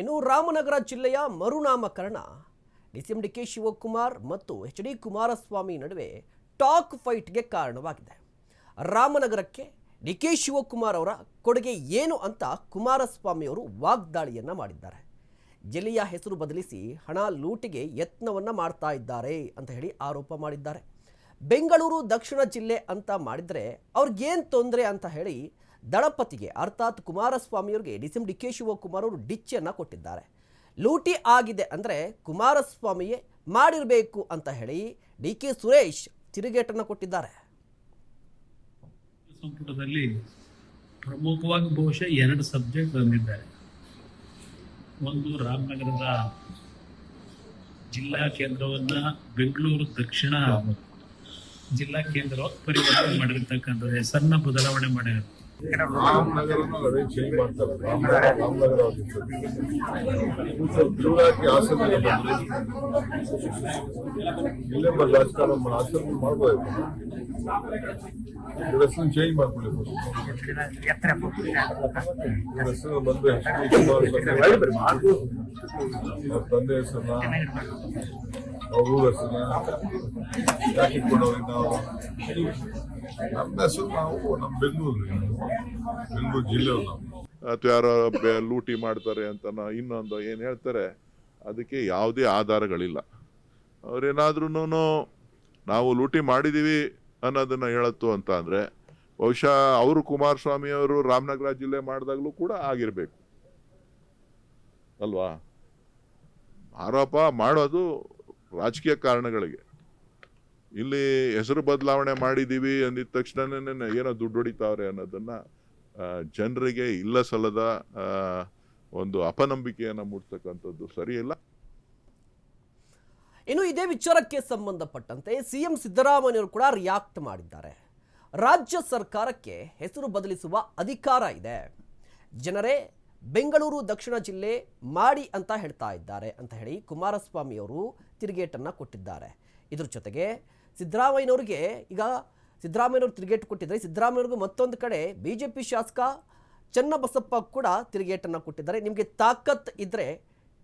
ಇನ್ನು ರಾಮನಗರ ಜಿಲ್ಲೆಯ ಮರುನಾಮಕರಣ. ಡಿಸಿಎಂ ಡಿ ಕೆ ಶಿವಕುಮಾರ್ ಮತ್ತು ಎಚ್ ಡಿ ಕುಮಾರಸ್ವಾಮಿ ನಡುವೆ ಟಾಕ್ ಫೈಟ್ಗೆ ಕಾರಣವಾಗಿದೆ. ರಾಮನಗರಕ್ಕೆ ಡಿ ಕೆ ಶಿವಕುಮಾರ್ ಅವರ ಕೊಡುಗೆ ಏನು ಅಂತ ಕುಮಾರಸ್ವಾಮಿ ಅವರು ವಾಗ್ದಾಳಿಯನ್ನ ಮಾಡಿದ್ದಾರೆ. ಜಿಲ್ಲೆಯ ಹೆಸರು ಬದಲಿಸಿ ಹಣ ಲೂಟಿಗೆ ಯತ್ನವನ್ನು ಮಾಡ್ತಾ ಇದ್ದಾರೆ ಅಂತ ಹೇಳಿ ಆರೋಪ ಮಾಡಿದ್ದಾರೆ. ಬೆಂಗಳೂರು ದಕ್ಷಿಣ ಜಿಲ್ಲೆ ಅಂತ ಮಾಡಿದರೆ ಅವ್ರಿಗೇನು ತೊಂದರೆ ಅಂತ ಹೇಳಿ ದಳಪತಿಗೆ ಅರ್ಥಾತ್ ಕುಮಾರಸ್ವಾಮಿಯವರಿಗೆ D C D K Shivakumar ಅವರು ಡಿಚ್ಚನ್ನು ಕೊಟ್ಟಿದ್ದಾರೆ. ಲೂಟಿ ಆಗಿದೆ ಅಂದರೆ ಕುಮಾರಸ್ವಾಮಿಯೇ ಮಾಡಿರಬೇಕು ಅಂತ ಹೇಳಿ ಡಿ ಕೆ ಸುರೇಶ್ ತಿರುಗೇಟನ್ನು ಕೊಟ್ಟಿದ್ದಾರೆ. ಸಂಪುಟದಲ್ಲಿ ಪ್ರಮುಖವಾಗಿ ಬಹುಶಃ ಎರಡು ಸಬ್ಜೆಕ್ಟ್ ಬಂದಿದ್ದಾರೆ. ಒಂದು ರಾಮನಗರದ ಜಿಲ್ಲಾ ಕೇಂದ್ರವನ್ನ ಬೆಂಗಳೂರು ದಕ್ಷಿಣ ಜಿಲ್ಲಾ ಕೇಂದ್ರ ಪರಿವರ್ತನೆ ಮಾಡಿರ್ತಕ್ಕಂಥದ್ದು ಹೆಸರನ್ನ ಬದಲಾವಣೆ ಮಾಡಿರೋದು. ರಾಮನಗರನ ಅದೇ ಚೇಂಜ್ ಮಾಡ್ತಾರೆ ರಾಮನಗರ ಹಾಕಿ ಹಾಸನ ಇಲ್ಲೇ ಬಂದು ರಾಜಕಾರಣ ಚೇಂಜ್ ಮಾಡ್ಕೊಳ್ಳಿ ಬಂದು ಎಚ್ ಡಿ ಕುಮಾರಸ್ವಾಮಿ ಅವ್ರ ತಂದೆ ಯಾಕೆ ನಮ್ಮ ಹೆಸರು ನಾವು ನಮ್ಮ ಬೆಂಗಳೂರು ಬೆಂಗಳೂರು ಜಿಲ್ಲೆ ನಾವು ಅಥವಾ ಯಾರೋ ಲೂಟಿ ಮಾಡ್ತಾರೆ ಅಂತ ಇನ್ನೊಂದು ಏನು ಹೇಳ್ತಾರೆ, ಅದಕ್ಕೆ ಯಾವುದೇ ಆಧಾರಗಳಿಲ್ಲ. ಅವ್ರೇನಾದ್ರೂ ನಾವು ಲೂಟಿ ಮಾಡಿದ್ದೀವಿ ಅನ್ನೋದನ್ನ ಹೇಳತ್ತು ಅಂತ ಅಂದರೆ, ಬಹುಶಃ ಅವರು ಕುಮಾರಸ್ವಾಮಿ ಅವರು ರಾಮನಗರ ಜಿಲ್ಲೆ ಮಾಡಿದಾಗಲೂ ಕೂಡ ಆಗಿರಬೇಕು. ಅಲ್ವಾ? ಆರೋಪ ಮಾಡೋದು ರಾಜಕೀಯ ಕಾರಣಗಳಿಗೆ. ಇಲ್ಲಿ ಹೆಸರು ಬದಲಾವಣೆ ಮಾಡಿದ್ದೀವಿ ಅಂದಿದ ತಕ್ಷಣನೇ ಏನೋ ದುಡ್ಡು ಹೊಡಿತಾವ್ರೆ ಅನ್ನೋದನ್ನ ಜನರಿಗೆ ಇಲ್ಲ ಸಲ್ಲದ ಒಂದು ಅಪನಂಬಿಕೆಯನ್ನು ಮೂಡಿಸ್ತಕ್ಕಂಥದ್ದು ಸರಿಯಿಲ್ಲ? ಇನ್ನು ಇದೇ ವಿಚಾರಕ್ಕೆ ಸಂಬಂಧಪಟ್ಟಂತೆ ಸಿಎಂ ಸಿದ್ದರಾಮಯ್ಯವರು ಕೂಡ ರಿಯಾಕ್ಟ್ ಮಾಡಿದ್ದಾರೆ. ರಾಜ್ಯ ಸರ್ಕಾರಕ್ಕೆ ಹೆಸರು ಬದಲಿಸುವ ಅಧಿಕಾರ ಇದೆ. ಜನರೇ, ಬೆಂಗಳೂರು ದಕ್ಷಿಣ ಜಿಲ್ಲೆ ಮಾಡಿ ಅಂತ ಹೇಳ್ತಾ ಇದ್ದಾರೆ ಅಂತ ಹೇಳಿ ಕುಮಾರಸ್ವಾಮಿ ಅವರು ತಿರುಗೇಟನ್ನು ಕೊಟ್ಟಿದ್ದಾರೆ. ಇದ್ರ ಜೊತೆಗೆ ಸಿದ್ದರಾಮಯ್ಯನವ್ರಿಗೆ ಈಗ ಸಿದ್ದರಾಮಯ್ಯನವ್ರು ತಿರುಗೇಟು ಕೊಟ್ಟಿದ್ದಾರೆ. ಸಿದ್ದರಾಮಯ್ಯವ್ರಿಗೂ ಮತ್ತೊಂದು ಕಡೆ ಬಿ ಜೆ ಪಿ ಶಾಸಕ ಚನ್ನಬಸಪ್ಪ ಕೂಡ ತಿರುಗೇಟನ್ನು ಕೊಟ್ಟಿದ್ದಾರೆ. ನಿಮಗೆ ತಾಕತ್ ಇದ್ದರೆ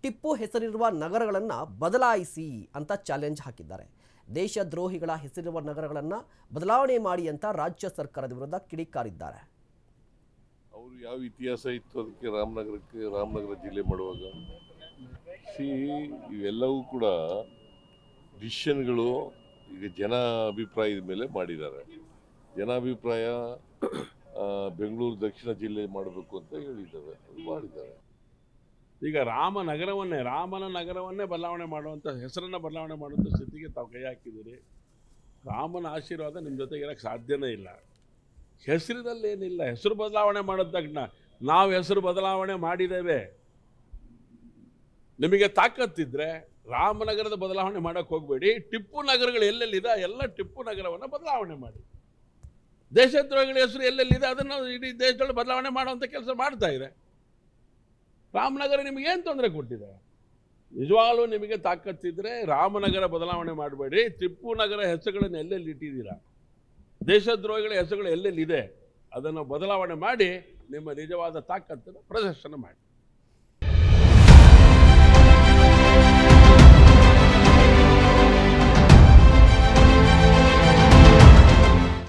ಟಿಪ್ಪು ಹೆಸರಿರುವ ನಗರಗಳನ್ನು ಬದಲಾಯಿಸಿ ಅಂತ ಚಾಲೆಂಜ್ ಹಾಕಿದ್ದಾರೆ. ದೇಶದ್ರೋಹಿಗಳ ಹೆಸರಿರುವ ನಗರಗಳನ್ನು ಬದಲಾವಣೆ ಮಾಡಿ ಅಂತ ರಾಜ್ಯ ಸರ್ಕಾರದ ವಿರುದ್ಧ ಕಿಡಿಕಾರಿದ್ದಾರೆ. ಅವರು ಯಾವ ಇತಿಹಾಸ ಇತ್ತು ಅದಕ್ಕೆ ರಾಮನಗರಕ್ಕೆ, ರಾಮನಗರ ಜಿಲ್ಲೆ ಮಾಡುವಾಗ? ಸಿ, ಇವೆಲ್ಲವೂ ಕೂಡ ಡಿಸಿಷನ್ಗಳು ಈಗ ಜನ ಅಭಿಪ್ರಾಯದ ಮೇಲೆ ಮಾಡಿದ್ದಾರೆ. ಜನಾಭಿಪ್ರಾಯ ಬೆಂಗಳೂರು ದಕ್ಷಿಣ ಜಿಲ್ಲೆ ಮಾಡಬೇಕು ಅಂತ ಹೇಳಿದ್ದಾರೆ, ಮಾಡಿದ್ದಾರೆ. ಈಗ ರಾಮನಗರವನ್ನೇ ರಾಮನ ನಗರವನ್ನೇ ಬದಲಾವಣೆ ಮಾಡುವಂಥ ಹೆಸರನ್ನು ಬದಲಾವಣೆ ಮಾಡುವಂಥ ಸ್ಥಿತಿಗೆ ತಾವು ಕೈ ಹಾಕಿದ್ದೀರಿ. ರಾಮನ ಆಶೀರ್ವಾದ ನಿಮ್ಮ ಜೊತೆಗೆ ಇರೋಕ್ಕೆ ಸಾಧ್ಯನೇ ಇಲ್ಲ. ಹೆಸರಿನಲ್ಲಿ ಏನಿಲ್ಲ, ಹೆಸರು ಬದಲಾವಣೆ ಮಾಡಿದ ತಕ್ಷಣ ನಾವು ಹೆಸರು ಬದಲಾವಣೆ ಮಾಡಿದ್ದೇವೆ. ನಿಮಗೆ ತಾಕತ್ತಿದ್ರೆ ರಾಮನಗರದ ಬದಲಾವಣೆ ಮಾಡೋಕ್ಕೆ ಹೋಗಬೇಡಿ. ಟಿಪ್ಪು ನಗರಗಳು ಎಲ್ಲೆಲ್ಲಿದೆ, ಎಲ್ಲ ಟಿಪ್ಪು ನಗರವನ್ನು ಬದಲಾವಣೆ ಮಾಡಿ. ದೇಶದ್ರೋಹಿಗಳ ಹೆಸರು ಎಲ್ಲೆಲ್ಲಿದೆ, ಅದನ್ನು ಇಡೀ ದೇಶದಲ್ಲಿ ಬದಲಾವಣೆ ಮಾಡುವಂಥ ಕೆಲಸ ಮಾಡ್ತಾ ಇದೆ. ರಾಮನಗರ ನಿಮಗೆ ಏನು ತೊಂದರೆ ಕೊಟ್ಟಿದೆ? ನಿಜವಾಗ್ಲೂ ನಿಮಗೆ ತಾಕತ್ತಿದ್ರೆ ರಾಮನಗರ ಬದಲಾವಣೆ ಮಾಡಬೇಡಿ. ಟಿಪ್ಪು ನಗರ ಹೆಸರುಗಳನ್ನು ಎಲ್ಲೆಲ್ಲಿ ಇಟ್ಟಿದ್ದೀರಾ? ದೇಶದ್ರೋಹಿಗಳ ಹೆಸರುಗಳು ಎಲ್ಲೆಲ್ಲಿದೆ? ಅದನ್ನು ಬದಲಾವಣೆ ಮಾಡಿ ನಿಮ್ಮ ನಿಜವಾದ ತಾಕತ್ತನ್ನು ಪ್ರದರ್ಶನ ಮಾಡಿ.